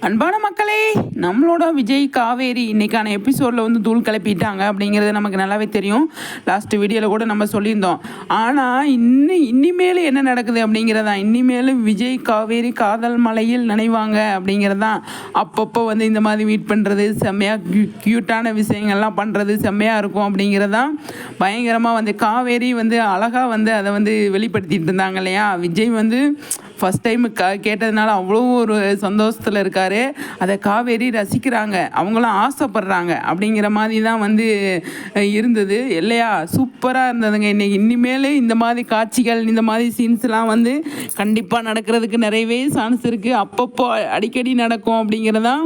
அன்பான மக்களே நம்மளோட விஜய் காவேரி இன்னைக்கான எபிசோடில் வந்து தூள் கிளப்பிட்டாங்க அப்படிங்கிறது நமக்கு நல்லாவே தெரியும். லாஸ்ட் வீடியோவில் கூட நம்ம சொல்லியிருந்தோம். ஆனால் இன்னும் இனிமேல் என்ன நடக்குது அப்படிங்கிறதான். இனிமேலும் விஜய் காவேரி காதல் மலையில் நினைவாங்க அப்படிங்கிறதான். அப்பப்போ வந்து இந்த மாதிரி மீட் பண்ணுறது செம்மையாக க்யூட்டான விஷயங்கள்லாம் பண்ணுறது செம்மையாக இருக்கும் அப்படிங்கிறதான். பயங்கரமாக வந்து காவேரி வந்து அழகாக வந்து அதை வந்து வெளிப்படுத்திட்டு இருந்தாங்க இல்லையா? விஜய் வந்து ஃபஸ்ட் டைம் க கேட்டதுனால அவ்வளோ ஒரு சந்தோஷத்தில் இருக்கார். அதை காவேரி ரசிக்கிறாங்க. அவங்களும் ஆசைப்படுறாங்க. அப்படிங்கிற மாதிரி தான் வந்து இருந்தது. இல்லையா? சூப்பராக இருந்ததுங்க. இன்னைக்கு இனிமேல் இந்த மாதிரி காட்சிகள் இந்த மாதிரி சீன்ஸ்லாம் வந்து கண்டிப்பாக நடக்கிறதுக்கு நிறையவே சான்ஸ் இருக்குது அப்பப்போ அடிக்கடி நடக்கும் அப்படிங்கிறதான்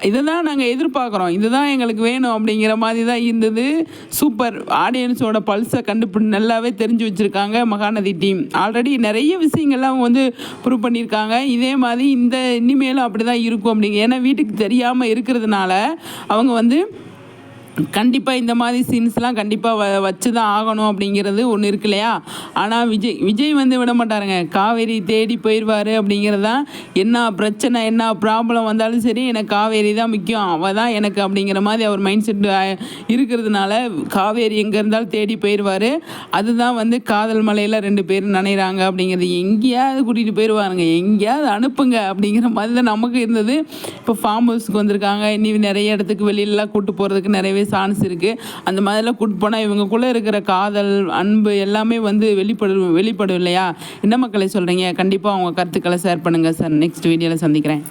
இதை தான் நாங்கள் எதிர்பார்க்குறோம். இதுதான் எங்களுக்கு வேணும் அப்படிங்கிற மாதிரி தான் இருந்தது. சூப்பர். ஆடியன்ஸோட பல்ஸை கண்டுபிடி நல்லாவே தெரிஞ்சு வச்சுருக்காங்க மகாநதி டீம் ஆல்ரெடி நிறைய விஷயங்கள்லாம் அவங்க வந்து ப்ரூவ் பண்ணியிருக்காங்க. இதே மாதிரி இந்த இனிமேலும் அப்படி தான் இருக்கும் அப்படிங்க. ஏன்னா வீட்டுக்கு தெரியாமல் இருக்கிறதுனால அவங்க வந்து கண்டிப்பாக இந்த மாதிரி சீன்ஸ்லாம் கண்டிப்பாக வ வச்சு தான் ஆகணும் அப்படிங்கிறது ஒன்று இருக்கு இல்லையா? ஆனால் விஜய் விஜய் வந்து விட மாட்டாருங்க. காவேரி தேடி போயிடுவார் அப்படிங்கிறது தான் என்ன பிரச்சனை என்ன ப்ராப்ளம் வந்தாலும் சரி எனக்கு காவேரி தான் முக்கியம். அவள் தான் எனக்கு அப்படிங்கிற மாதிரி அவர் மைண்ட் செட் இருக்கிறதுனால காவேரி எங்கே இருந்தாலும் தேடி போயிடுவார் அதுதான் வந்து காதல் மலையில் ரெண்டு பேரும் நினைறாங்க அப்படிங்கிறது. எங்கேயாவது கூட்டிகிட்டு போயிடுவாருங்க எங்கேயாவது அனுப்புங்க அப்படிங்கிற மாதிரி தான் நமக்கு இருந்தது. இப்போ ஃபார்ம் ஹவுஸ்க்கு வந்திருக்காங்க. இனி நிறைய இடத்துக்கு வெளியிலலாம் கூப்பிட்டு போகிறதுக்கு நிறைய நிறையவே சான்ஸ் இருக்குது அந்த மாதிரிலாம் கூட்டு போனால் இவங்கக்குள்ளே இருக்கிற காதல் அன்பு எல்லாமே வந்து வெளிப்படும் வெளிப்படும் இல்லையா? என்ன மக்களை சொல்கிறீங்க கண்டிப்பாக அவங்க கருத்துக்களை ஷேர் பண்ணுங்கள் சார் நெக்ஸ்ட் வீடியோவில் சந்திக்கிறேன்.